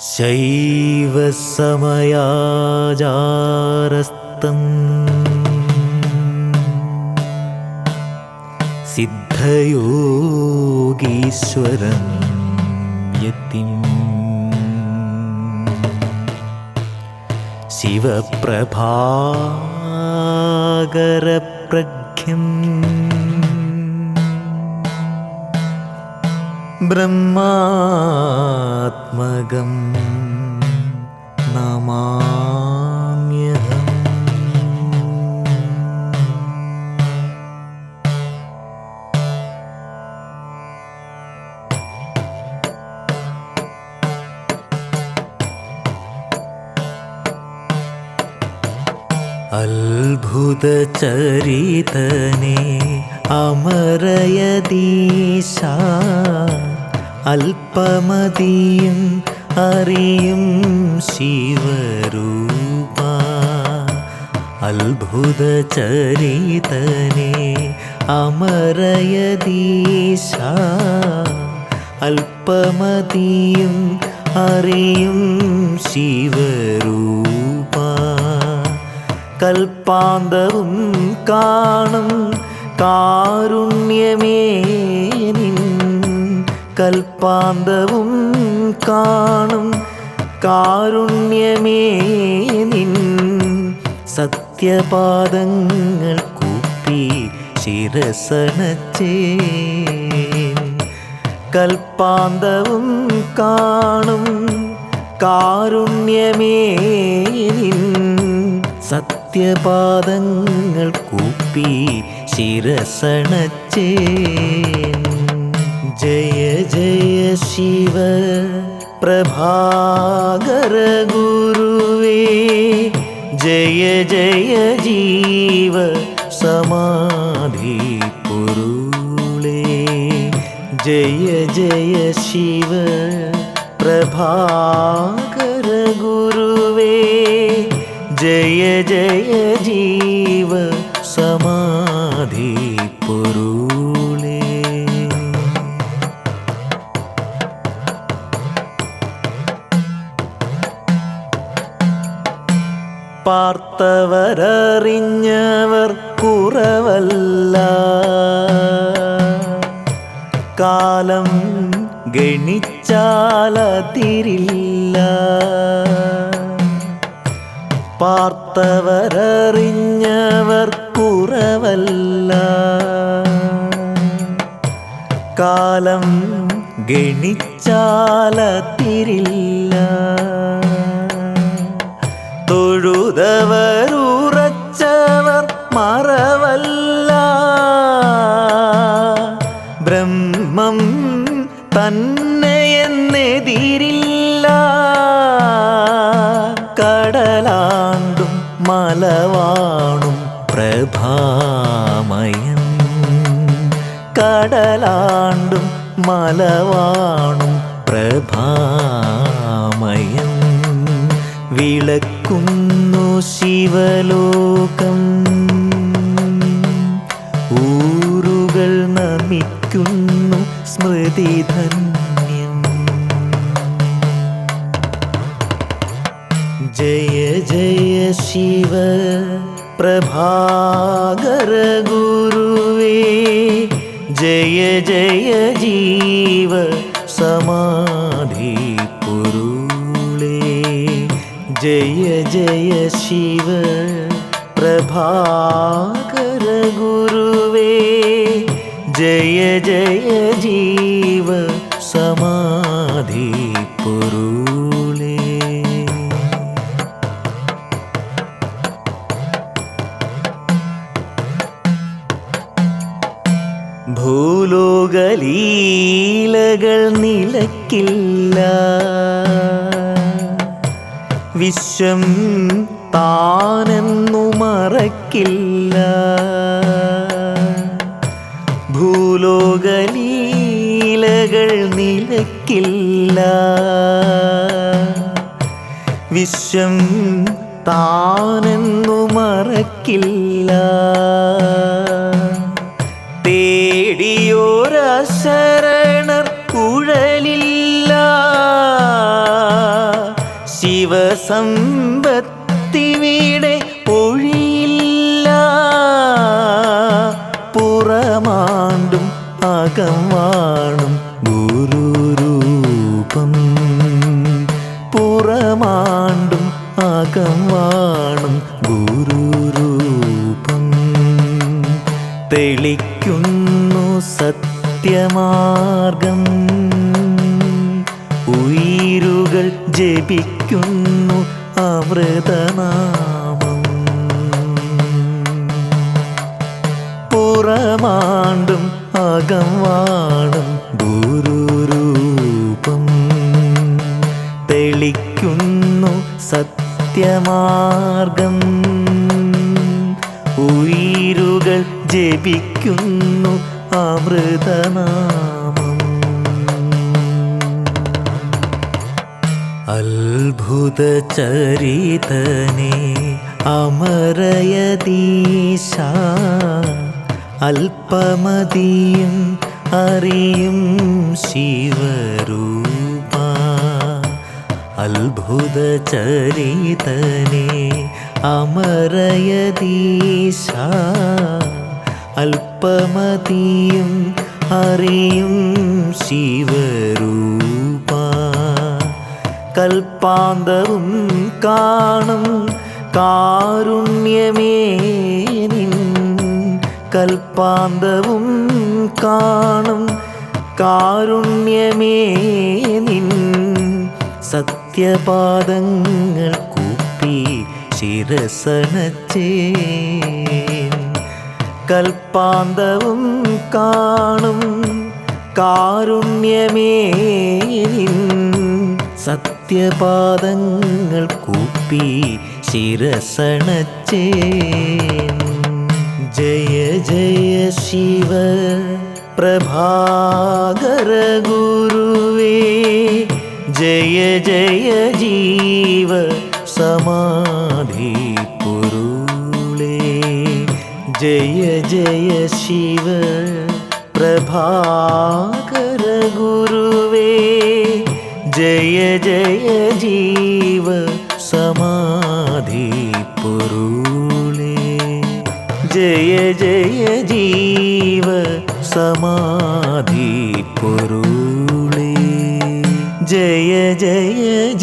शैव समयाजारस्तम् सिद्धयोगीश्वरं यतिम्। शिवप्रभागरप्रज्ञम्। ബ്രഹ്മാത്മകം നമാമ്യഹം. അത്ഭുതചരിതനെ അമരയദീശ അല്പമതിയും അറിയും ശിവരൂപ. അത്ഭുതചരിതനെ അമരയദീശ അല്പമതിയും അറിയും ശിവരൂപ. കൽപ്പാന്തവും കാണും കാരുണ്യമേ നിൻ കൽപ്പാന്തവും കാണും. കാരുണ്യമേ നിൻ സത്യപാദങ്ങൾ കൂപ്പി ശിരസണച്ചേ കൽപ്പാന്തവും കാണും. കാരുണ്യമേ നിൻ സത്യപാദങ്ങൾ കൂപ്പി ശിരസണച്ചേ ജയ ജയ ശിവ പ്രഭാകര ഗുരുവേ ജയ ജയ ജീവ സമാധി പുരുളേ ജയ ജയ ശിവ പ്രഭാകര ഗുരുവേ ജയ ജയ ജീവ പാർത്തവരറിഞ്ഞവർ കുറവല്ല. കാലം ഗണിച്ചാലതിരില്ല പാർത്തവരറിഞ്ഞവർ കുറവല്ല. കാലം ഗണിച്ചാലതിരില്ല തൊഴുതവരുറച്ചവർ മറവല്ല. ബ്രഹ്മം തന്നെ എന്നെതിരില്ല. കടലാണ്ടും മലവാണും പ്രഭാമയൻ. കടലാണ്ടും മലവാണും പ്രഭാമയൻ. വിളക്കുന്നു ശിവലോകം. ഊരുകൾ നമിക്കുന്നു സ്മൃതിധന്യം. ജയ ജയ ശിവ പ്രഭാകര ഗുരുവേ. ജയ ജയ ജീവ സമാധി ജയ ജയ ശിവ പ്രഭാകര ഗുരുവേ ജയ ജയ ജീവ സമാധി പുരുളേ. ഭൂലോകലീലകൾ നിലക്കില്ല. വിശ്വം താനെന്നു മറക്കില്ല. ഭൂലോകലീലകൾ നിലക്കില്ല. വിശ്വം താനെന്നു മറക്കില്ല. സമ്പത്തിവിടെ ഒഴിയില്ല. പുറമാണ്ടും അകം വാണും ഗുരുരൂപം. പുറമാണ്ടും അകം വാണും ഗുരുരൂപം. തെളിക്കുന്നു സത്യമാർഗം. ഉയിരുകൾ ജപിക്കുന്നു അമൃതനാമം. പുറമാണ്ടും അകം വാണും ഗുരുരൂപം. തെളിക്കുന്നു സത്യമാർഗം. ഉയിരുകൾ ജപിക്കുന്നു അമൃതനാമം. അത്ഭുത ചരിതനെ അമരയദീശ അല്പമതിയും അറിയും ശിവരൂപ. അത്ഭുത ചരിതനെ അമരയദീശ അല്പമതിയും അറിയും ശിവരൂപ കൽപ്പാന്തവും കാണും കാരുണ്യമേ നിൻ കൽപ്പാന്തവും കാണും കാരുണ്യമേ നിൻ സത്യപാദങ്ങൾ കൂപ്പി ശിരസണച്ചേ കൽപ്പാന്തവും കാണും കാരുണ്യമേ നിൻ സത്യപാദങ്ങൾ കൂപ്പി ശിരസണച്ചേ. ജയ ജയ ശിവ പ്രഭാകര ഗുരുവേ. ജയ ജയ ജീവ സമാധി പുരുളേ. ജയ ജയ ശിവ പ്രഭാകര ഗുരുവേ. ജയ ജയ ജീവ സമാധി പൊരുളേ. ജയ ജയ ജീവ സമാധി പൊരുളേ. ജയ ജയ